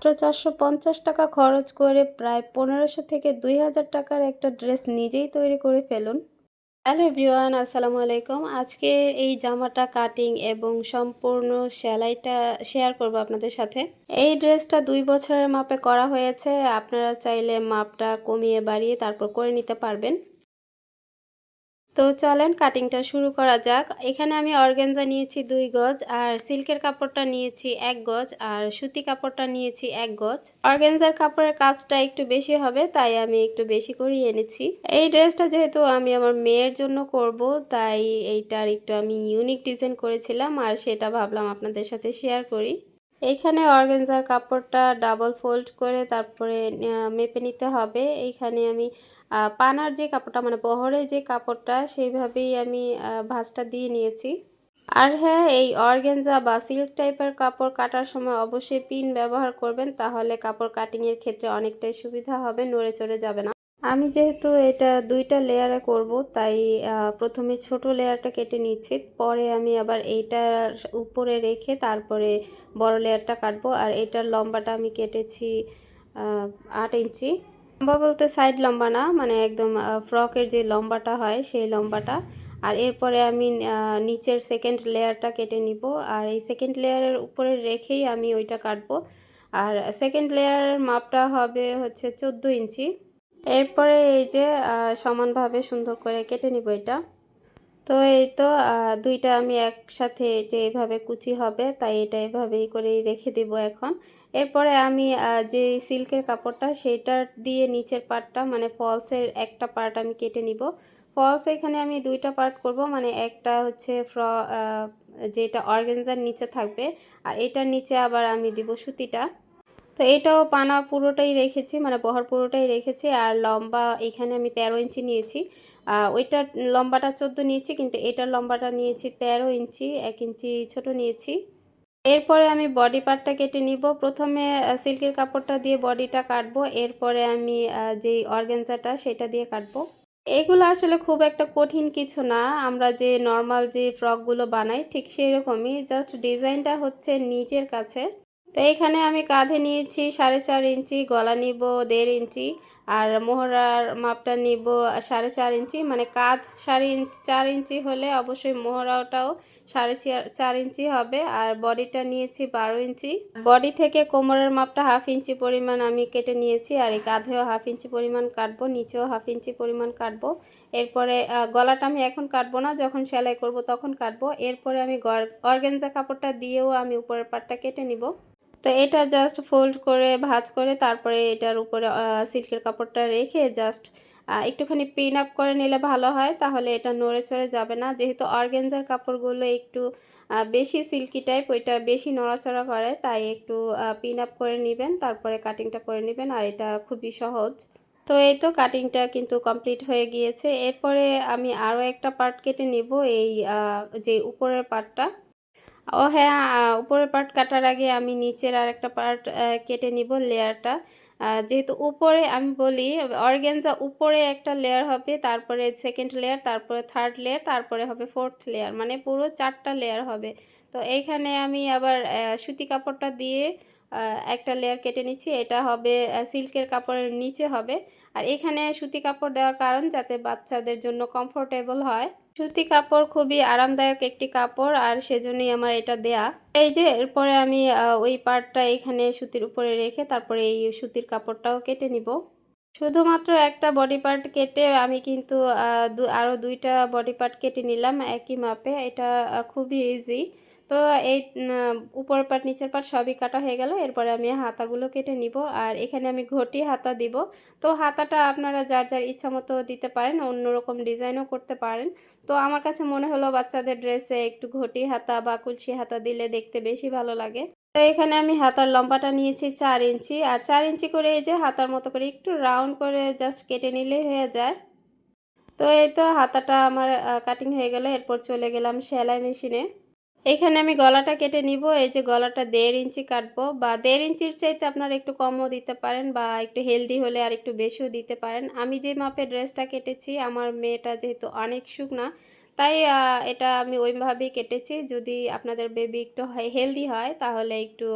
মাত্র চারশো পঞ্চাশ টাকা খরচ করে প্রায় পনেরোশো থেকে দুই হাজার টাকার একটা ড্রেস নিজেই তৈরি করে ফেলুন। হ্যালো এভরিওয়ান, আসসালামু আলাইকুম। আজকে এই জামাটা কাটিং এবং সম্পূর্ণ সেলাইটা শেয়ার করব আপনাদের সাথে। এই ড্রেসটা দুই বছরের মাপে করা হয়েছে। আপনারা চাইলে মাপটা কমিয়ে বাড়িয়ে তারপর করে নিতে পারবেন। তো চলেন কাটিংটা শুরু করা যাক। এখানে আমি অর্গেনজা নিয়েছি দুই গজ, আর সিল্কের কাপড়টা নিয়েছি এক গজ, আর সুতি কাপড়টা নিয়েছি এক গজ। অর্গেনজার কাপড়ের কাজটা একটু বেশি হবে, তাই আমি একটু বেশি করেই এনেছি। এই ড্রেসটা যেহেতু আমি আমার মেয়ের জন্য করব, তাই এইটার একটু আমি ইউনিক ডিজাইন করেছিলাম, আর সেটা ভাবলাম আপনাদের সাথে শেয়ার করি। এইখানে অর্গেনজার কাপড়টা ডাবল ফোল্ড করে তারপরে মেপে নিতে হবে। এইখানে আমি পানার যে কাপড়টা মানে বহরে যে কাপড়টা, সেইভাবেই আমি ভাঁজটা দিয়ে নিয়েছি। আর হ্যাঁ এই অর্গেনজা বা সিল্ক টাইপের কাপড় কাটার সময় অবশ্যই পিন ব্যবহার করবেন, তাহলে কাপড় কাটিংয়ের ক্ষেত্রে অনেকটাই সুবিধা হবে, নড়ে চড়ে যাবে না। আমি যেহেতু এটা দুইটা লেয়ারে করব, তাই প্রথমে ছোট লেয়ারটা কেটে নিচ্ছি, পরে আমি আবার এইটার উপরে রেখে তারপরে বড় লেয়ারটা কাটবো, আর এটার লম্বাটা আমি কেটেছি আট ইঞ্চি। লম্বা বলতে সাইড লম্বা না মানে একদম ফ্রকের যে লম্বাটা হয় সেই লম্বাটা। আর এরপরে আমি নিচের সেকেন্ড লেয়ারটা কেটে নিব, আর এই সেকেন্ড লেয়ারের উপরে রেখেই আমি ওইটা কাটবো। আর সেকেন্ড লেয়ারের মাপটা হবে হচ্ছে চোদ্দ ইঞ্চি। এরপরে এই যে সমানভাবে সুন্দর করে কেটে নিব এটা। তো এই তো দুইটা আমি একসাথে যে এভাবে কুচি হবে, তাই এটা এভাবেই করেই রেখে দিব এখন। এরপরে আমি যে সিল্কের কাপড়টা সেটার দিয়ে নিচের পার্টটা মানে ফলসের একটা পার্ট আমি কেটে নিব। ফলস এখানে আমি দুইটা পার্ট করব মানে একটা হচ্ছে ফ্র যেটা অর্গেনজার নিচে থাকবে, আর এটার নিচে আবার আমি দিব সুতিটা। তো এটাও পানা পুরোটাই রেখেছি মানে বহর পুরোটাই রেখেছি। আর লম্বা এখানে আমি তেরো ইঞ্চি নিয়েছি। ওইটার লম্বাটা চোদ্দ নিয়েছি, কিন্তু এটার লম্বাটা নিয়েছি তেরো ইঞ্চি, এক ইঞ্চি ছোট নিয়েছি। এরপরে আমি বডি পার্টটা কেটে নিব। প্রথমে সিল্কের কাপড়টা দিয়ে বডিটা কাটবো। এরপরে আমি যেই অর্গেনজাটা সেটা দিয়ে কাটবো। এগুলো আসলে খুব একটা কঠিন কিছু না। আমরা যে নর্মাল যে ফ্রকগুলো বানাই, ঠিক সেই রকমই জাস্ট ডিজাইনটা হচ্ছে নিজের কাছে। তো এখানে আমি কাঁধে নিয়েছি সাড়ে চার ইঞ্চি, গলা নিব দেড় ইঞ্চি আর মোহরার মাপটা নিব সাড়ে চার ইঞ্চি। মানে কাঁধ সাড়ে ইঞ্চি, চার ইঞ্চি হলে অবশ্যই মোহরাটাও সাড়ে চার ইঞ্চি হবে আর বডিটা নিয়েছি বারো ইঞ্চি। বডি থেকে কোমরের মাপটা হাফ ইঞ্চি পরিমাণ আমি কেটে নিয়েছি আর এই কাঁধেও হাফ ইঞ্চি পরিমাণ কাটবো, নিচেও হাফ ইঞ্চি পরিমাণ কাটবো। এরপরে গলাটা আমি এখন কাটবো না, যখন সেলাই করব তখন কাটবো। এরপরে আমি অর্গেনজা কাপড়টা দিয়েও আমি উপরের পাটটা কেটে নিব। তো এটা জাস্ট ফোল্ড করে, ভাজ করে, তারপরে এটার উপরে সিল্কের কাপড়টা রেখে জাস্ট একটুখানি পিন আপ করে নিলে ভালো হয়, তাহলে এটা নড়ে চড়ে যাবে না। যেহেতু অর্গেনজার কাপড়গুলো একটু বেশি সিল্কি টাইপ ওইটা বেশি নড়াচড়া করে, তাই একটু পিন আপ করে নেবেন, তারপরে কাটিংটা করে নেবেন, আর এটা খুবই সহজ। তো এই তো কাটিংটা কিন্তু কমপ্লিট হয়ে গিয়েছে। এরপরে আমি আরও একটা পার্ট কেটে নিব, এই যে উপরের পার্টটা ও হ্যাঁ উপরের পার্ট কাটার আগে আমি নিচের আর একটা পার্ট কেটে নিব লেয়ারটা যেহেতু উপরে আমি বলি, অর্গেনজা উপরে একটা লেয়ার হবে, তারপরে সেকেন্ড লেয়ার তারপরে থার্ড লেয়ার তারপরে হবে ফোর্থ লেয়ার মানে পুরো চারটা লেয়ার হবে। তো এইখানে আমি আবার সুতি কাপড়টা দিয়ে একটা লেয়ার কেটে নিচ্ছি। এটা হবে সিল্কের কাপড়ের নিচে হবে। আর এখানে সুতি কাপড় দেওয়ার কারণ যাতে বাচ্চাদের জন্য কমফোর্টেবল হয়। সুতি কাপড় খুবই আরামদায়ক একটি কাপড় আর সেজন্যই আমার এটা দেয়া। এই যে, এরপরে আমি ওই পার্টটা এখানে সুতির উপরে রেখে তারপরে এই সুতির কাপড়টাও কেটে নিব। শুধুমাত্র একটা বডি পার্ট কেটে আমি কিন্তু আরও দুইটা বডি পার্ট কেটে নিলাম একই মাপে। এটা খুবই ইজি তো এই উপর পাট, নিচের পাট সবই কাটা হয়ে গেল। এরপরে আমি হাতাগুলো কেটে নিব আর এখানে আমি ঘটি হাতা দিব। তো হাতাটা আপনারা যার যার ইচ্ছা মতো দিতে পারেন, অন্যরকম ডিজাইনও করতে পারেন। তো আমার কাছে মনে হলো বাচ্চাদের ড্রেসে একটু ঘটি হাতা বা কুলসি হাতা দিলে দেখতে বেশি ভালো লাগে। তো এখানে আমি হাতার লম্বাটা নিয়েছি চার ইঞ্চি আর চার ইঞ্চি করে এই যে হাতার মতো করে একটু রাউন্ড করে জাস্ট কেটে নিলে হয়ে যায়। তো এই তো হাতাটা আমার কাটিং হয়ে গেল। এরপর চলে গেলাম সেলাই মেশিনে। এখানে আমি গলাটা কেটে নিব, এই যে গলাটা দেড় ইঞ্চি কাটবো বা দেড় ইঞ্চির চাইতে আপনারা একটু কমও দিতে পারেন বা একটু হেলদি হলে আর একটু বেশিও দিতে পারেন। আমি যে মাপে ড্রেসটা কেটেছি, আমার মেয়েটা যেহেতু অনেক শুকনা তাই এটা আমি ওইভাবেই কেটেছি। যদি আপনাদের বেবি একটু হেলদি হয় তাহলে একটু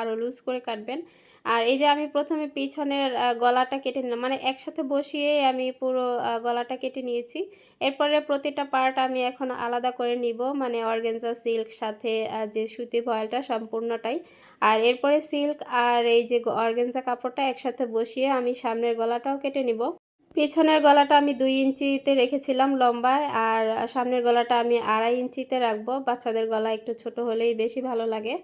আরও লুজ করে কাটবেন। আর এই যে আমি প্রথমে পিছনের গলাটা কেটে নিলাম। মানে একসাথে বসিয়েই আমি পুরো গলাটা কেটে নিয়েছি। এরপরে প্রতিটা পার্ট আমি এখন আলাদা করে নিব। মানে অর্গানজা, সিল্ক সাথে যে সুতি ভয়েলটা সম্পূর্ণটাই। আর এরপরে সিল্ক আর এই যে অর্গানজা কাপড়টা একসাথে বসিয়ে আমি সামনের গলাটাও কেটে নিব। পেছনের গলাটা আমি দুই ইঞ্চিতে রেখেছিলাম লম্বায় আর সামনের গলাটা আমি আড়াই ইঞ্চিতে রাখব। বাচ্চাদের গলা একটু ছোট হলেই বেশি ভালো লাগে।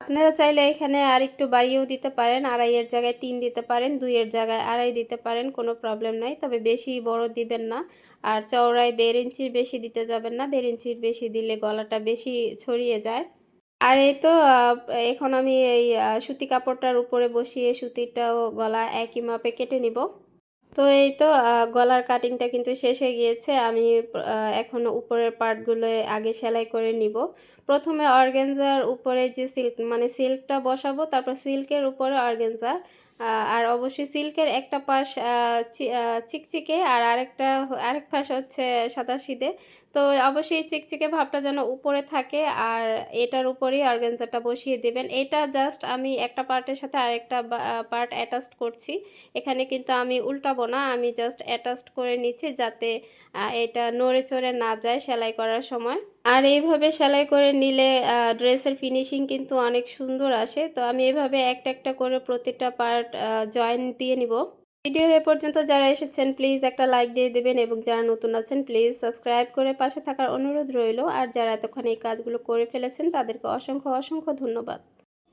আপনারা চাইলে এখানে আরেকটু বাড়িয়েও দিতে পারেন। আড়াইয়ের জায়গায় তিন দিতে পারেন, ২ এর জায়গায় আড়াই দিতে পারেন, কোনো প্রবলেম নাই। তবে বেশি বড় দিবেন না। আর চওড়ায় দেড় ইঞ্চির বেশি দিতে যাবেন না। দেড় ইঞ্চির বেশি দিলে গলাটা বেশি ছড়িয়ে যায়। আর এই তো এখন আমি এই সুতি কাপড়টার উপরে বসিয়ে সুতিটাও গলা একই মাপে কেটে নিব। তো এই তো গলার কাটিংটা কিন্তু শেষ হয়ে গিয়েছে। আমি এখন উপরের পার্টগুলো আগে সেলাই করে নিব। প্রথমে অর্গেনজার উপরে যে সিল্ক মানে সিল্কটা বসাবো, তারপর সিল্কের উপরে অর্গেনজা আর অবশ্যই সিল্কের একটা পাশ চিকচিকে আর আরেকটা আরেক পাশ হচ্ছে সাদাসিধে। তো অবশ্যই চিকচিকে ভাবটা যেন উপরে থাকে আর এটার উপরেই অর্গানজাটা বসিয়ে দেবেন। এটা জাস্ট আমি একটা পার্টের সাথে আরেকটা পার্ট অ্যাটাচড করছি। এখানে কিন্তু আমি উল্টাবো না। আমি জাস্ট অ্যাটাচড করে নিচ্ছি যাতে এটা নড়ে চড়ে না যায় সেলাই করার সময়। আর এইভাবে সেলাই করে নিলে ড্রেসের ফিনিশিং কিন্তু অনেক সুন্দর আসে। তো আমি এভাবে একটা, একটা করে প্রতিটা পার্ট জয়েন দিয়ে নিব। ভিডিওর এ পর্যন্ত যারা এসেছেন প্লিজ একটা লাইক দিয়ে দেবেন এবং যারা নতুন আছেন প্লিজ সাবস্ক্রাইব করে পাশে থাকার অনুরোধ রইল। আর যারা এতক্ষণ এই কাজগুলো করে ফেলেছেন তাদেরকে অসংখ্য, অসংখ্য ধন্যবাদ।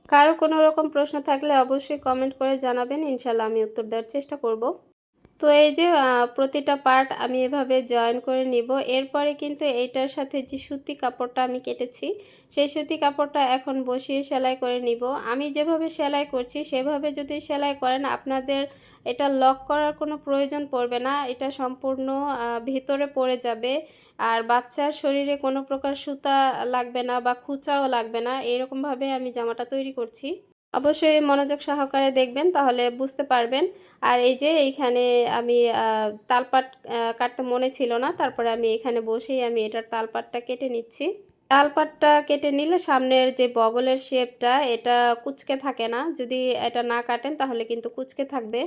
কারও কোনো রকম প্রশ্ন থাকলে অবশ্যই কমেন্ট করে জানাবেন। ইনশাল্লাহ আমি উত্তর দেওয়ার চেষ্টা করব। তো এই যে প্রতিটা পার্ট আমি এভাবে জয়েন করে নিব। এরপরে কিন্তু এইটার সাথে যে সুতি কাপড়টা আমি কেটেছি, সেই সুতি কাপড়টা এখন বসিয়ে সেলাই করে নিব। আমি যেভাবে সেলাই করছি সেভাবে যদি সেলাই করেন আপনাদের এটা লক করার কোনো প্রয়োজন পড়বে না। এটা সম্পূর্ণ ভেতরে পড়ে যাবে। আর বাচ্চার শরীরে কোনো প্রকার সুতা লাগবে না বা খুচাও লাগবে না। এরকমভাবে আমি জামাটা তৈরি করছি। অবশ্যই মনোযোগ সহকারে দেখবেন, তাহলে বুঝতে পারবেন। আর এই যে এইখানে আমি তালপাট কাটতে মনে ছিল না। তারপরে আমি এখানে বসেই আমি এটার তালপাটটা কেটে নিচ্ছি। তালপাটটা কেটে নিলে সামনের যে বগলের শেপটা, এটা কুঁচকে থাকে না। যদি এটা না কাটেন, তাহলে কিন্তু কুচকে থাকবে।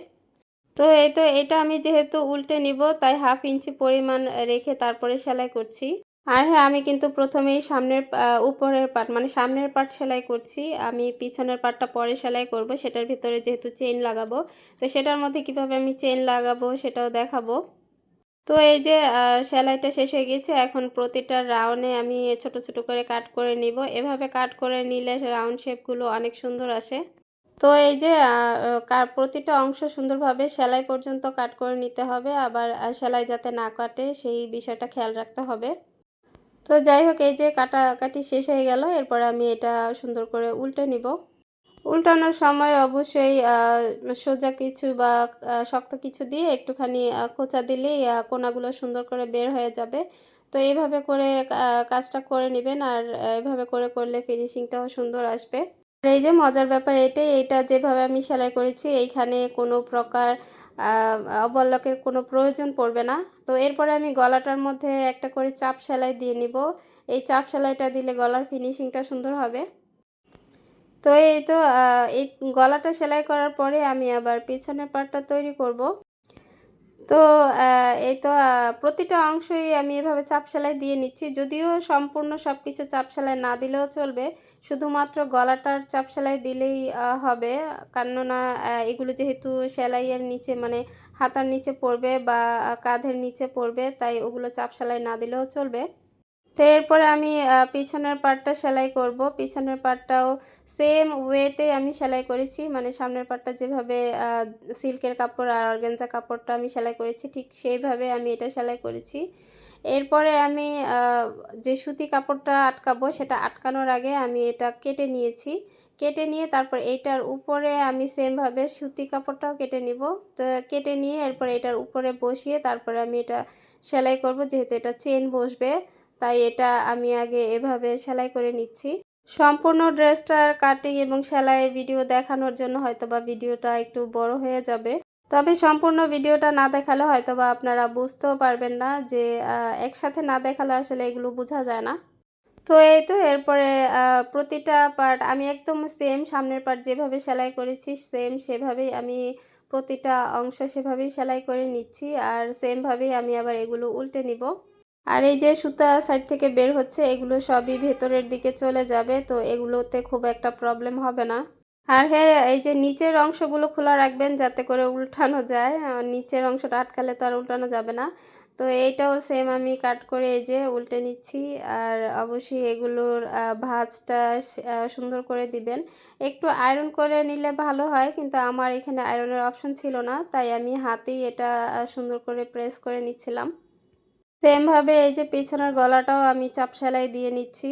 তো এই তো, এটা আমি যেহেতু উল্টে নিব, তাই হাফ ইঞ্চি পরিমাণ রেখে তারপরে সেলাই করছি। আর হ্যাঁ আমি কিন্তু প্রথমেই সামনের উপরের পার্ট মানে সামনের পার্ট সেলাই করছি। আমি পিছনের পার্টটা পরে সেলাই করব। সেটার ভিতরে যেহেতু চেইন লাগাবো। তো সেটার মধ্যে কীভাবে আমি চেইন লাগাবো সেটাও দেখাবো। তো এই যে সেলাইটা শেষ হয়ে গেছে। এখন প্রতিটা রাউন্ডে আমি ছোট, ছোট করে কাট করে নিব। এভাবে কাট করে নিলে রাউন্ড শেপগুলো অনেক সুন্দর আসে। তো এই যে প্রতিটা অংশ সুন্দরভাবে সেলাই পর্যন্ত কাট করে নিতে হবে। আবার সেলাই যাতে না কাটে সেই বিষয়টা খেয়াল রাখতে হবে। তো যাই হোক এই যে কাটাকাটি শেষ হয়ে গেল। এরপর আমি এটা সুন্দর করে উল্টে নিব। উল্টানোর সময় অবশ্যই সোজা কিছু বা শক্ত কিছু দিয়ে একটুখানি খোঁচা দিলেই কোনাগুলো সুন্দর করে বের হয়ে যাবে। তো এইভাবে করে কাজটা করে নিবেন আর এভাবে করে করলে ফিনিশিংটাও সুন্দর আসবে। আর এই যে মজার ব্যাপার এটাই, এইটা যেভাবে আমি সেলাই করেছি এইখানে কোনো প্রকার অবলকের কোনো প্রয়োজন পড়বে না। তো এরপরে আমি গলাটার মধ্যে একটা করে চাপ সেলাই দিয়ে নিব। এই চাপ সেলাইটা দিলে গলার ফিনিশিংটা সুন্দর হবে। তো এই তো এই গলাটা সেলাই করার পরে আমি আবার পেছনের পার্টটা তৈরি করব। তো এই তো প্রতিটা অংশই আমি এভাবে চাপ সেলাই দিয়ে নিচ্ছি। যদিও সম্পূর্ণ সব কিছু চাপ সেলাই না দিলেও চলবে। শুধুমাত্র গলাটার চাপ সেলাই দিলেই হবে। কেননা এগুলো যেহেতু সেলাইয়ের নিচে মানে হাতার নিচে পড়বে বা কাঁধের নিচে পড়বে, তাই ওগুলো চাপ সেলাই না দিলেও চলবে। তো এরপরে আমি পিছনের পার্টটা সেলাই করব। পিছনের পার্টটাও সেম ওয়েতে আমি সেলাই করেছি। মানে সামনের পার্টটা যেভাবে সিল্কের কাপড় আর অর্গানজা কাপড়টা আমি সেলাই করেছি, ঠিক সেইভাবে আমি এটা সেলাই করেছি। এরপরে আমি যে সুতি কাপড়টা আটকাবো সেটা আটকানোর আগে আমি এটা কেটে নিয়েছি। কেটে নিয়ে তারপর এইটার উপরে আমি সেমভাবে সুতি কাপড়টাও কেটে নিব। তো কেটে নিয়ে এরপর এটার উপরে বসিয়ে তারপরে আমি এটা সেলাই করব, যেহেতু এটা চেন বসবে। তাই এটা আমি আগে এভাবে সেলাই করে নিচ্ছি। সম্পূর্ণ ড্রেসটার কাটিং এবং সেলাইয়ের ভিডিও দেখানোর জন্য হয়তোবা ভিডিওটা একটু বড় হয়ে যাবে। তবে সম্পূর্ণ ভিডিওটা না দেখালে হয়তো বা আপনারা বুঝতেও পারবেন না যে একসাথে না দেখালে আসলে এগুলো বোঝা যায় না তো এই তো এরপরে প্রতিটা পার্ট আমি একদম সেম সামনের পার্ট যেভাবে সেলাই করেছি সেম সেভাবেই আমি প্রতিটা অংশ সেভাবেই সেলাই করে নিচ্ছি আর সেমভাবেই আমি আবার এগুলো উল্টে নিব আর এই যে সুতা সাইড থেকে বের হচ্ছে, এগুলো সবই ভেতরের দিকে চলে যাবে, তো এগুলোতে খুব একটা প্রবলেম হবে না। আর হ্যাঁ এই যে নিচের অংশগুলো খোলা রাখবেন যাতে করে উল্টানো যায়। নিচের অংশটা আটকালে তো আর উল্টানো যাবে না। তো এইটাও সেম আমি কাট করে এই যে উল্টে নিচ্ছি। আর অবশ্যই এগুলোর ভাজটা সুন্দর করে দিবেন। একটু আয়রন করে নিলে ভালো হয়, কিন্তু আমার এখানে আয়রনের অপশন ছিল না, তাই আমি হাতেই এটা সুন্দর করে প্রেস করে নিচ্ছিলাম। সেমভাবে এই যে পেছনের গলাটাও আমি চাপ সেলাই দিয়ে নিচ্ছি।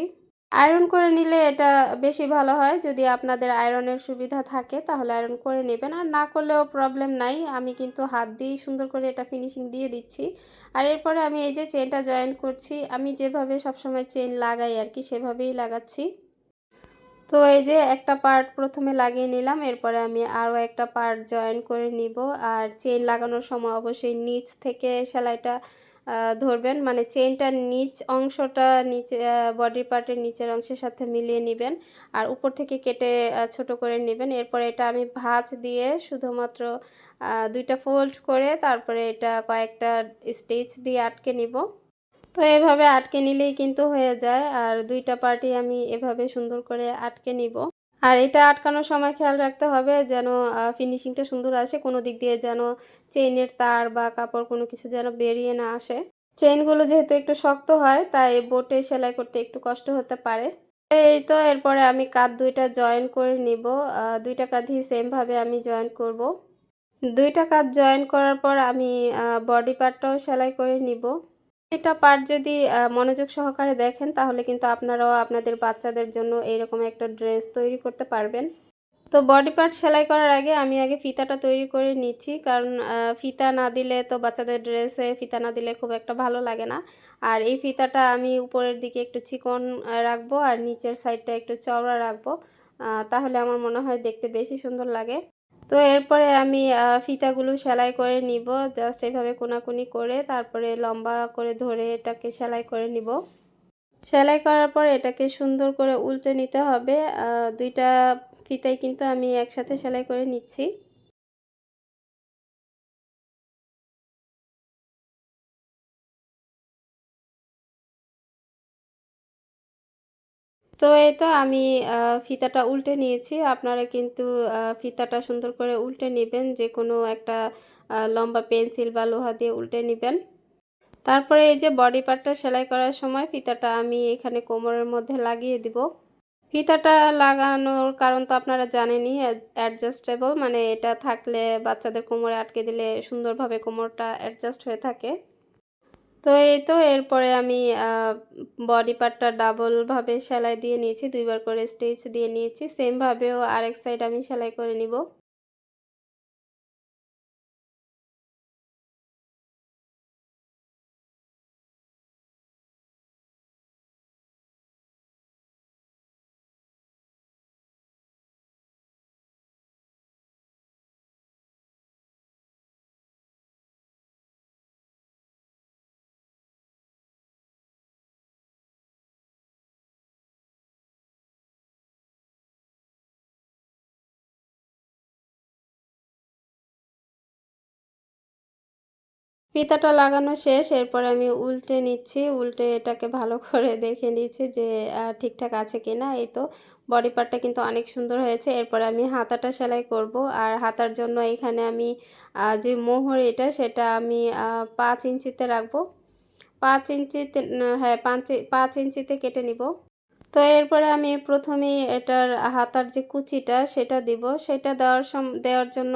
আয়রন করে নিলে এটা বেশি ভালো হয়। যদি আপনাদের আয়রনের সুবিধা থাকে, তাহলে আয়রন করে নেবেন। আর না করলেও প্রবলেম নাই। আমি কিন্তু হাত দিয়েই সুন্দর করে এটা ফিনিশিং দিয়ে দিচ্ছি। আর এরপরে আমি এই যে চেনটা জয়েন করছি। আমি যেভাবে সবসময় চেন লাগাই আর কি, সেভাবেই লাগাচ্ছি। তো এই যে একটা পার্ট প্রথমে লাগিয়ে নিলাম। এরপরে আমি আরও একটা পার্ট জয়েন করে নিব। আর চেন লাগানোর সময় অবশ্যই নিচ থেকে সেলাইটা ধরবেন। মানে চেনটার নিচ অংশটা নিচে বডি পার্টের নিচের অংশের সাথে মিলিয়ে নেবেন আর উপর থেকে কেটে ছোট করে নেবেন। এরপরে এটা আমি ভাঁজ দিয়ে শুধুমাত্র দুইটা ফোল্ড করে তারপরে এটা কয়েকটা স্টিচ দিয়ে আটকে নিব। তো এভাবে আটকে নিলেই কিন্তু হয়ে যায়। আর দুইটা পার্টি আমি এভাবে সুন্দর করে আটকে নিব। আর এটা আটকানোর সময় খেয়াল রাখতে হবে যেন ফিনিশিংটা সুন্দর আসে, কোনো দিক দিয়ে যেন চেইনের তার বা কাপড় কোনো কিছু যেন বেরিয়ে না আসে। চেইনগুলো যেহেতু একটু শক্ত হয়, তাই বোটে সেলাই করতে একটু কষ্ট হতে পারে। এই তো, এরপরে আমি কাঁধ দুইটা জয়েন করে নিব। দুইটা কাঁধই সেমভাবে আমি জয়েন করব। দুইটা কাঁধ জয়েন করার পর আমি বডি পার্টটাও সেলাই করে নিব। এটা পার্ট যদি মনোযোগ সহকারে দেখেন, তাহলে কিন্তু আপনারাও আপনাদের বাচ্চাদের জন্য এইরকম একটা ড্রেস তৈরি করতে পারবেন। তো বডি পার্ট সেলাই করার আগে আমি আগে ফিতাটা তৈরি করে নিচ্ছি, কারণ ফিতা না দিলে তো বাচ্চাদের ড্রেসে ফিতা না দিলে খুব একটা ভালো লাগে না। আর এই ফিতাটা আমি উপরের দিকে একটু চিকন রাখব, আর নিচের সাইডটা একটু চওড়া রাখব। তাহলে আমার মনে হয় দেখতে বেশি সুন্দর লাগে। তো এরপরে আমি ফিতাগুলো সেলাই করে নিব জাস্ট এইভাবে কোনাকুনি করে তারপরে লম্বা করে ধরে এটাকে সেলাই করে নিব। সেলাই করার পর এটাকে সুন্দর করে উল্টে নিতে হবে। দুইটা ফিতাই কিন্তু আমি একসাথে সেলাই করে নিচ্ছি। তো এই তো আমি ফিতাটা উল্টে নিয়েছি। আপনারা কিন্তু ফিতাটা সুন্দর করে উল্টে নেবেন। যে কোনো একটা লম্বা পেন্সিল বা লোহা দিয়ে উল্টে নেবেন। তারপরে এই যে বডি পার্টটা সেলাই করার সময় ফিতাটা আমি এখানে কোমরের মধ্যে লাগিয়ে দিব। ফিতাটা লাগানোর কারণ তো আপনারা জানেনই অ্যাডজাস্টেবল। মানে এটা থাকলে বাচ্চাদের কোমরে আটকে দিলে সুন্দরভাবে কোমরটা অ্যাডজাস্ট হয়ে থাকে। তো এই তো এরপরে আমি বডি পার্টটা ডাবলভাবে সেলাই দিয়ে নিয়েছি, দুইবার করে স্টিচ দিয়ে নিয়েছি। সেমভাবেও আরেক সাইড আমি সেলাই করে নিব। ফিতাটা লাগানো শেষ, এরপর আমি উল্টে নিচ্ছি, উল্টে এটাকে ভালো করে দেখে নিচ্ছি যে ঠিকঠাক আছে কি না এই তো বডি পার্টটা কিন্তু অনেক সুন্দর হয়েছে। এরপর আমি হাতাটা সেলাই করব। আর হাতার জন্য এখানে আমি যে মোহর এটা, সেটা আমি পাঁচ ইঞ্চিতে রাখব। পাঁচ ইঞ্চিতে হ্যাঁ পাঁচ পাঁচ ইঞ্চিতে কেটে নিব। তো এরপরে আমি প্রথমেই এটার হাতার যে কুচিটা, সেটা দিব। সেটা দেওয়ার সম, দেওয়ার জন্য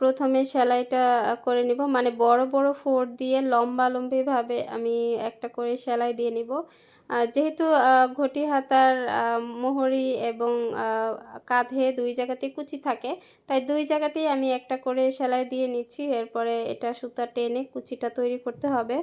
প্রথমে সেলাইটা করে নিব। মানে বড় বড় ফোর দিয়ে লম্বা, লম্বিভাবে আমি একটা করে সেলাই দিয়ে নিব। যেহেতু ঘটি, হাতার মোহরি এবং কাঁধে দুই জায়গাতে কুচি থাকে, তাই দুই জায়গাতেই আমি একটা করে সেলাই দিয়ে নিচ্ছি। এরপরে এটা সুতা টেনে কুচিটা তৈরি করতে হবে।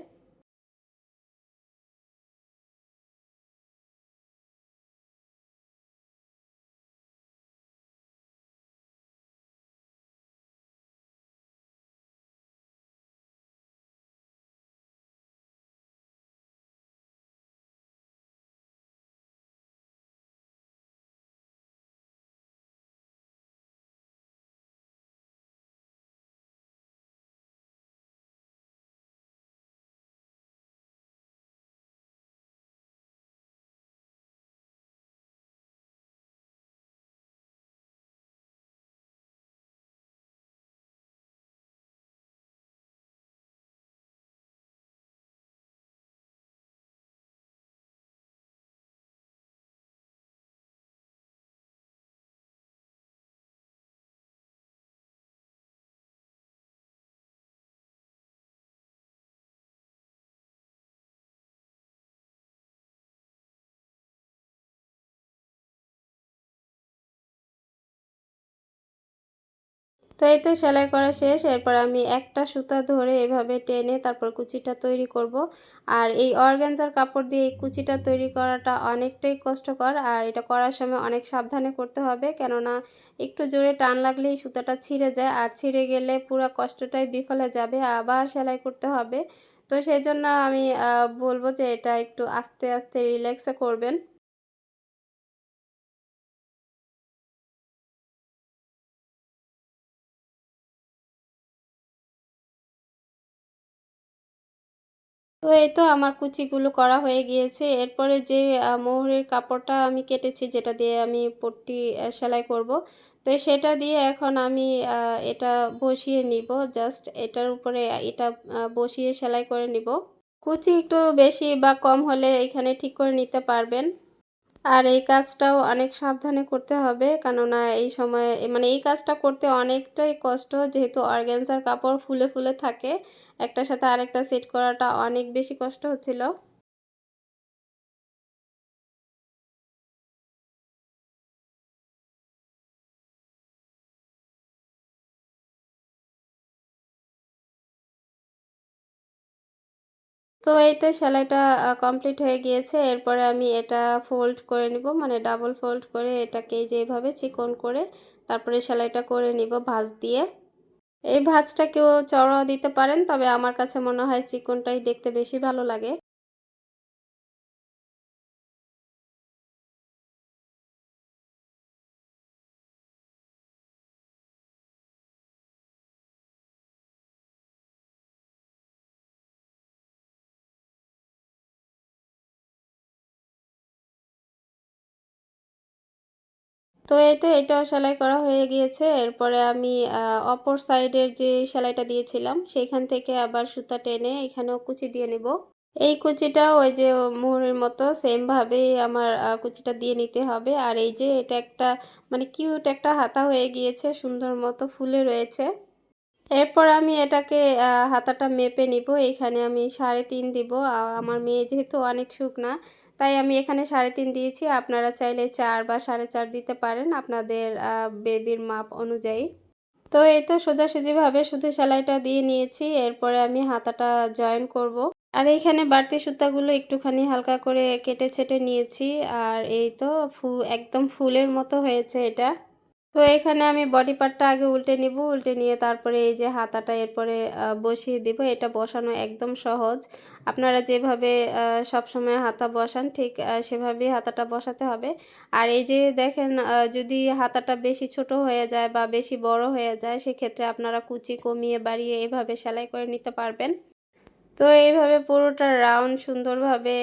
তো এই তো সেলাই করা শেষ। এরপর আমি একটা সুতা ধরে এভাবে টেনে তারপর কুচিটা তৈরি করব। আর এই অর্গ্যানজার কাপড় দিয়ে এই কুচিটা তৈরি করাটা অনেকটাই কষ্টকর। আর এটা করার সময় অনেক সাবধানে করতে হবে। কেননা একটু জোরে টান লাগলেই সুতাটা ছিঁড়ে যায়। আর ছিঁড়ে গেলে পুরো কষ্টটাই বিফলে যাবে। আবার সেলাই করতে হবে। তো সেই জন্য আমি বলব যে এটা একটু আস্তে আস্তে রিল্যাক্সে করবেন। তো এই তো আমার কুচিগুলো করা হয়ে গিয়েছে। এরপরে যে মোহরের কাপড়টা আমি কেটেছি, যেটা দিয়ে আমি পট্টি সেলাই করব, তো সেটা দিয়ে এখন আমি এটা বসিয়ে নিব। জাস্ট এটার উপরে এটা বসিয়ে সেলাই করে নিব। কুচি একটু বেশি বা কম হলে এখানে ঠিক করে নিতে পারবেন। আর এই কাজটাও অনেক সাবধানে করতে হবে, কেননা এই সময় মানে এই কাজটা করতে অনেকটাই কষ্ট, যেহেতু অর্গ্যান্সার কাপড় ফুলে ফুলে থাকে। একটার সাথে আরেকটা সেট করাটা অনেক বেশি কষ্ট হচ্ছিল। তো এই তো সেলাইটা কমপ্লিট হয়ে গিয়েছে। এরপরে আমি এটা ফোল্ড করে নিব মানে ডাবল ফোল্ড করে এটাকে যেভাবে চিকন করে তারপরে সেলাইটা করে নিব ভাঁজ দিয়ে। এই ভাজটাকেও চড়াও দিতে পারেন, তবে আমার কাছে মনে হয় চিকনটাই দেখতে বেশি ভালো লাগে। তো এই তো এটাও সেলাই করা হয়ে গিয়েছে। এরপরে আমি অপর সাইডের যে সেলাইটা দিয়েছিলাম, সেইখান থেকে আবার সুতা টেনে এখানেও কুচি দিয়ে নেব। এই কুচিটা ওই যে মোহরের মতো সেমভাবে আমার কুচিটা দিয়ে নিতে হবে। আর এই যে এটা একটা মানে কিউট একটা হাতা হয়ে গিয়েছে, সুন্দর মতো ফুলে রয়েছে। এরপর আমি এটাকে হাতাটা মেপে নিব। এখানে আমি সাড়ে তিন দিব। আমার মেয়ে যেহেতু অনেক শুকনা তাই আমি এখানে সাড়ে তিন দিয়েছি। আপনারা চাইলে চার বা সাড়ে চার দিতে পারেন আপনাদের বেবির মাপ অনুযায়ী। তো এই তো সোজাসুজিভাবে শুধু সেলাইটা দিয়ে নিয়েছি, এরপরে আমি হাতাটা জয়েন করব। আর এইখানে বাড়তি সুতাগুলো একটুখানি হালকা করে কেটে ছেটে নিয়েছি, আর এই তো ফু একদম ফুলের মতো হয়েছে এটা। তো এখানে আমি বডি পার্টটা আগে উল্টে নিব, উল্টে নিয়ে তারপরে এই যে হাতাটা এরপরে বসিয়ে দিব। এটা বসানো একদম সহজ। আপনারা যেভাবে সব সময় হাতা বসান, ঠিক সেভাবেই হাতাটা বসাতে হবে। আর এই যে দেখেন যদি হাতাটা বেশি ছোট হয়ে যায় বা বেশি বড় হয়ে যায়, সেক্ষেত্রে আপনারা কুচি কমিয়ে বাড়িয়ে এভাবে সেলাই করে নিতে পারবেন। তো এইভাবে পুরোটা রাউন্ড সুন্দরভাবে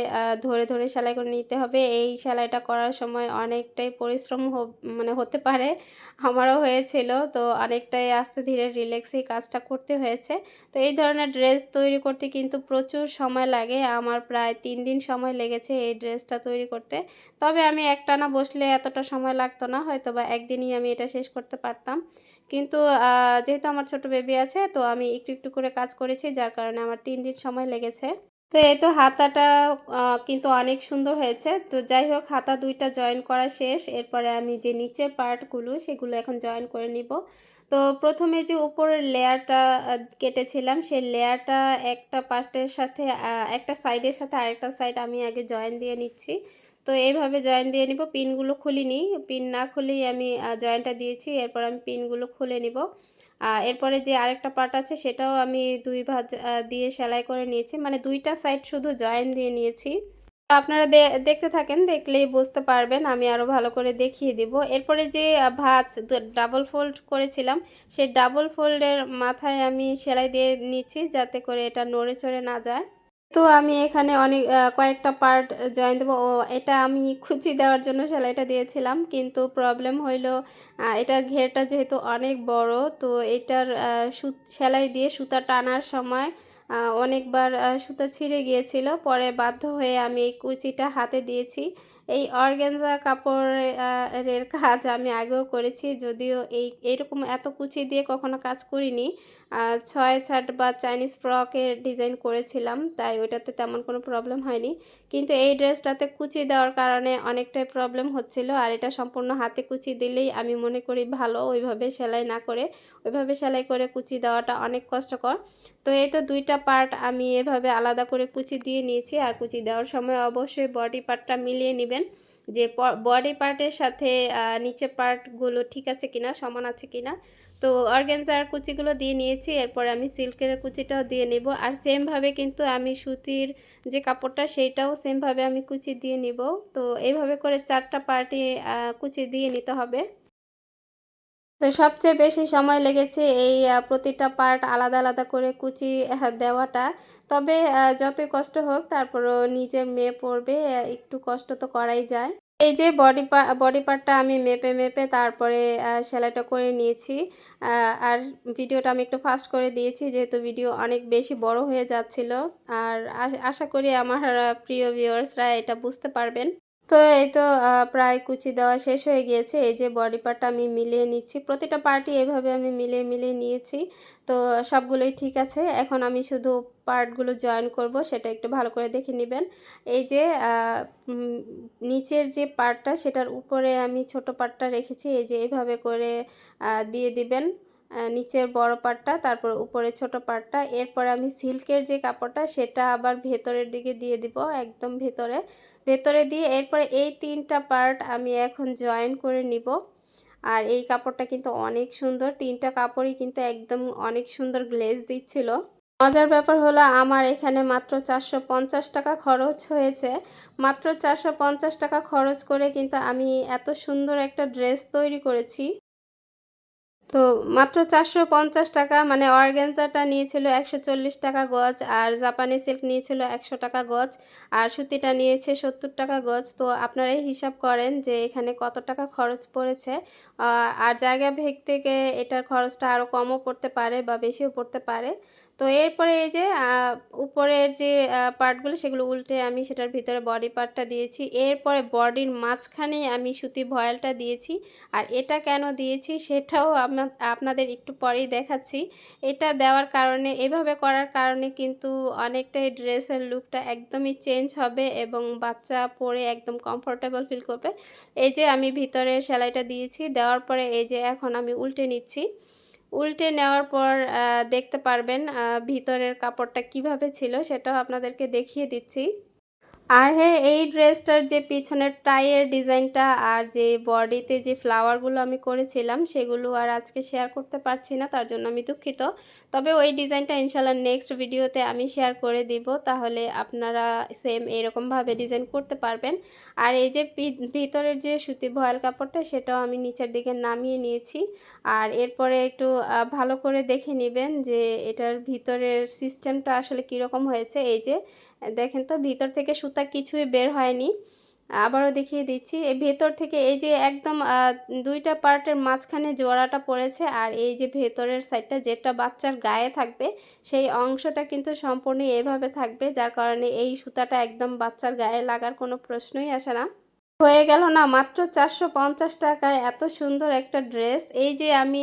ধরে ধরে সেলাই করে নিতে হবে। এই সেলাইটা করার সময় অনেকটাই পরিশ্রম মানে হতে পারে, আমারও হয়েছিল। তো অনেকটাই আস্তে ধীরে রিল্যাক্সেই কাজটা করতে হয়েছে। তো এই ধরনের ড্রেস তৈরি করতে কিন্তু প্রচুর সময় লাগে। আমার প্রায় তিন দিন সময় লেগেছে এই ড্রেসটা তৈরি করতে। তবে আমি একটানা বসলে এতটা সময় লাগতো না হয়তো বা একদিনই আমি এটা শেষ করতে পারতাম। কিন্তু যেহেতু আমার ছোট বেবি আছে, তো আমি একটু একটু করে কাজ করেছি, যার কারণে আমার তিন দিন সময় লেগেছে। তো এই তো হাতাটা কিন্তু অনেক সুন্দর হয়েছে। তো যাই হোক, হাতা দুইটা জয়েন করা শেষ। এরপরে আমি যে নিচের পার্টগুলো সেগুলো এখন জয়েন করে নিব। তো প্রথমে যে উপরের লেয়ারটা কেটেছিলাম, সেই লেয়ারটা একটা পার্টের সাথে একটা সাইডের সাথে আরেকটা সাইড আমি আগে জয়েন দিয়ে নিচ্ছি। তো এইভাবে জয়েন দিয়ে নিব। পিনগুলো খুলিনি। পিন না খুলেই আমি জয়েনটা দিয়েছি। এরপর আমি পিনগুলো খুলে নিব। এরপরে যে আরেকটা পার্ট আছে, সেটাও আমি দুই ভাজ দিয়ে সেলাই করে নিয়েছি। মানে দুইটা সাইড শুধু জয়েন দিয়ে নিয়েছি। আপনারা দেখতে থাকেন, দেখলেই বুঝতে পারবেন। আমি আরও ভালো করে দেখিয়ে দিব। এরপরে যে ভাজ ডাবল ফোল্ড করেছিলাম, সেই ডাবল ফোল্ডের মাথায় আমি সেলাই দিয়ে নিচ্ছি, যাতে করে এটা নড়ে চড়ে না যায়। তো আমি এখানে অনেক কয়েকটা পার্ট জয়েন দেবো। ও, এটা আমি খুচি দেওয়ার জন্য সেলাইটা দিয়েছিলাম। কিন্তু প্রবলেম হইল এটার ঘেরটা যেহেতু অনেক বড়, তো এটার সেলাই দিয়ে সুতা টানার সময় অনেকবার সুতা ছিঁড়ে গিয়েছিল। পরে বাধ্য হয়ে আমি এই কুচিটা হাতে দিয়েছি। এই অর্গ্যানজা কাপড়ের কাজ আমি আগেও করেছি। যদিও এই, এরকম এত কুচি দিয়ে কখনো কাজ করিনি। ছয় ছাট বা চাইনিজ ফ্রকের ডিজাইন করেছিলাম, তাই ওইটাতে তেমন কোনো প্রবলেম হয়নি। কিন্তু এই ড্রেসটাতে কুচি দেওয়ার কারণে অনেকটাই প্রবলেম হচ্ছিল, আর এটা সম্পূর্ণ হাতে কুচি দিলেই আমি মনে করি ভালো, ওইভাবে সেলাই না করে, ওইভাবে সেলাই করে কুচি দেওয়াটা অনেক কষ্টকর। তো এই তো দুইটা পার্ট আমি এভাবে আলাদা করে কুচি দিয়ে নিয়েছি, আর কুচি দেওয়ার সময় অবশ্যই বডি পার্টটা মিলিয়ে নেবেন, যে বডি পার্টের সাথে নিচের পার্টগুলো ঠিক আছে কিনা, সমান আছে কিনা তো অর্গ্যানজার কুচিগুলো দিয়ে নিয়েছি, এরপর আমি সিল্কের কুচিটাও দিয়ে নেব। আর সেমভাবে কিন্তু আমি সুতির যে কাপড়টা, সেইটাও সেমভাবে আমি কুচি দিয়ে নিব। তো এইভাবে করে চারটা পার্টে কুচি দিয়ে নিতে হবে। তো সবচেয়ে বেশি সময় লেগেছে এই প্রতিটা পার্ট আলাদা আলাদা করে কুচি দেওয়াটা। তবে যতই কষ্ট হোক, তারপরও নিজের মেয়ে পড়বে একটু কষ্ট তো করাই যায়। এই যে বডি বডি পার্টটা আমি মেপে মেপে তারপরে সেলাইটা করে নিয়েছি। আর ভিডিওটা আমি একটু ফাস্ট করে দিয়েছি, যেহেতু ভিডিও অনেক বেশি বড় হয়ে যাচ্ছিল। আর আশা করি আমার প্রিয় ভিউয়ার্সরা এটা বুঝতে পারবেন। তো এই তো প্রায় কুচি দেওয়া শেষ হয়ে গিয়েছে। এই যে বডি পার্টটা আমি মিলিয়ে নিচ্ছি, প্রতিটা পার্টই এভাবে আমি মিলিয়ে মিলিয়ে নিয়েছি। তো সবগুলোই ঠিক আছে। এখন আমি শুধু পার্টগুলো জয়েন করব, সেটা একটু ভালো করে দেখে নেবেন। এই যে নিচের যে পার্টটা সেটার উপরে আমি ছোট পার্টটা রেখেছি। এই যে এইভাবে করে দিয়ে দিবেন নিচের বড় পার্টটা তারপর উপরে ছোট পার্টটা এরপর আমি সিল্কের যে কাপড়টা, সেটা আবার ভেতরের দিকে দিয়ে দিব, একদম ভেতরে। ভেতরে দিয়ে এরপরে এই তিনটা পার্ট আমি এখন জয়েন করে নিব। আর এই কাপড়টা কিন্তু অনেক সুন্দর। তিনটা কাপড়ই কিন্তু একদম অনেক সুন্দর গ্লেজ দিচ্ছিল। মজার ব্যাপার হলো আমার এখানে মাত্র চারশো পঞ্চাশ টাকা খরচ হয়েছে। মাত্র চারশো পঞ্চাশ টাকা খরচ করে কিন্তু আমি এত সুন্দর একটা ড্রেস তৈরি করেছি। তো মাত্র চারশো পঞ্চাশ টাকা মানে অর্গ্যানজাটা নিয়েছিল একশো চল্লিশ টাকা গজ, আর জাপানি সিল্ক নিয়েছিল একশো টাকা গজ, আর সুতিটা নিয়েছে সত্তর টাকা গজ। তো আপনারাই হিসাব করেন যে এখানে কত টাকা খরচ পড়েছে। আর জায়গা ভেগ থেকে এটার খরচটা আরও কমও পড়তে পারে বা বেশিও পড়তে পারে। তো এরপরে এই যে উপরের যে পার্টগুলো সেগুলো উল্টে আমি সেটার ভিতরে বডি পার্টটা দিয়েছি। এরপরে বডির মাঝখানে আমি সুতি ভয়েলটা দিয়েছি। আর এটা কেন দিয়েছি সেটাও আপনাদের একটু পরেই দেখাচ্ছি। এটা দেওয়ার কারণে, এভাবে করার কারণে কিন্তু অনেকটাই ড্রেসের লুকটা একদমই চেঞ্জ হবে এবং বাচ্চা পরে একদম কমফোর্টেবল ফিল করবে। এই যে আমি ভিতরের সেলাইটা দিয়েছি, দেওয়ার পরে এই যে এখন আমি উল্টে নিচ্ছি। উল্টে নেওয়ার পর দেখতে পারবেন ভিতরের কাপড়টা কীভাবে ছিল সেটাও আপনাদেরকে দেখিয়ে দিচ্ছি। আর হ্যাঁ এই ড্রেসটার যে পিছনের টাইয়ের ডিজাইনটা আর যে বডিতে যে ফ্লাওয়ারগুলো আমি করেছিলাম, সেগুলো আর আজকে শেয়ার করতে পারছি না, তার জন্য আমি দুঃখিত। তবে ওই ডিজাইনটা ইনশাল্লাহ নেক্সট ভিডিওতে আমি শেয়ার করে দিব, তাহলে আপনারা সেম এরকমভাবে ডিজাইন করতে পারবেন। আর এই যে ভিতরের যে সুতি ভয়েল কাপড়টা, সেটাও আমি নিচের দিকে নামিয়ে নিয়েছি। আর এরপরে একটু ভালো করে দেখে নেবেন যে এটার ভিতরের সিস্টেমটা আসলে কীরকম হয়েছে। এই যে দেখেন তো, ভিতর থেকে সুতা কিছুই বের হয়নি। আবারও দেখিয়ে দিচ্ছি ভেতর থেকে এই যে একদম দুইটা পার্টের মাঝখানে জোড়াটা পড়েছে আর এই যে ভেতরের সাইডটা যেটা বাচ্চার গায়ে থাকবে, সেই অংশটা কিন্তু সম্পূর্ণ এভাবে থাকবে, যার কারণে এই সুতাটা একদম বাচ্চার গায়ে লাগার কোনো প্রশ্নই আসে না। হয়ে গেল না, মাত্র চারশো পঞ্চাশ টাকায় এত সুন্দর একটা ড্রেস। এই যে আমি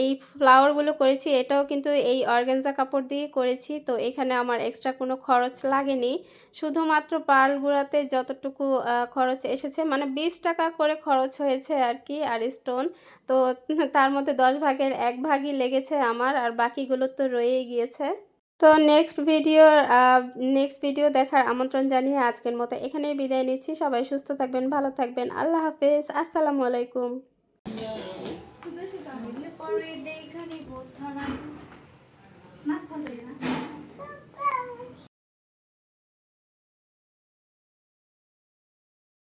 এই ফ্লাওয়ারগুলো করেছি, এটাও কিন্তু এই অর্গানজা কাপড় দিয়ে করেছি, তো এখানে আমার এক্সট্রা কোনো খরচ লাগেনি। শুধুমাত্র পার্লগুলোতে যতটুকু খরচ এসেছে মানে বিশ টাকা করে খরচ হয়েছে আর কি, আর স্টোন তো তার মধ্যে দশ ভাগের এক ভাগই লেগেছে আমার, আর বাকিগুলো তো রয়েই গিয়েছে। তো নেক্সট ভিডিওর নেক্সট ভিডিও দেখার আমন্ত্রণ জানিয়ে আজকের মতো এখানেই বিদায় নিচ্ছি। সবাই সুস্থ থাকবেন, ভালো থাকবেন। আল্লাহ হাফেজ। আসসালামু আলাইকুম। পরে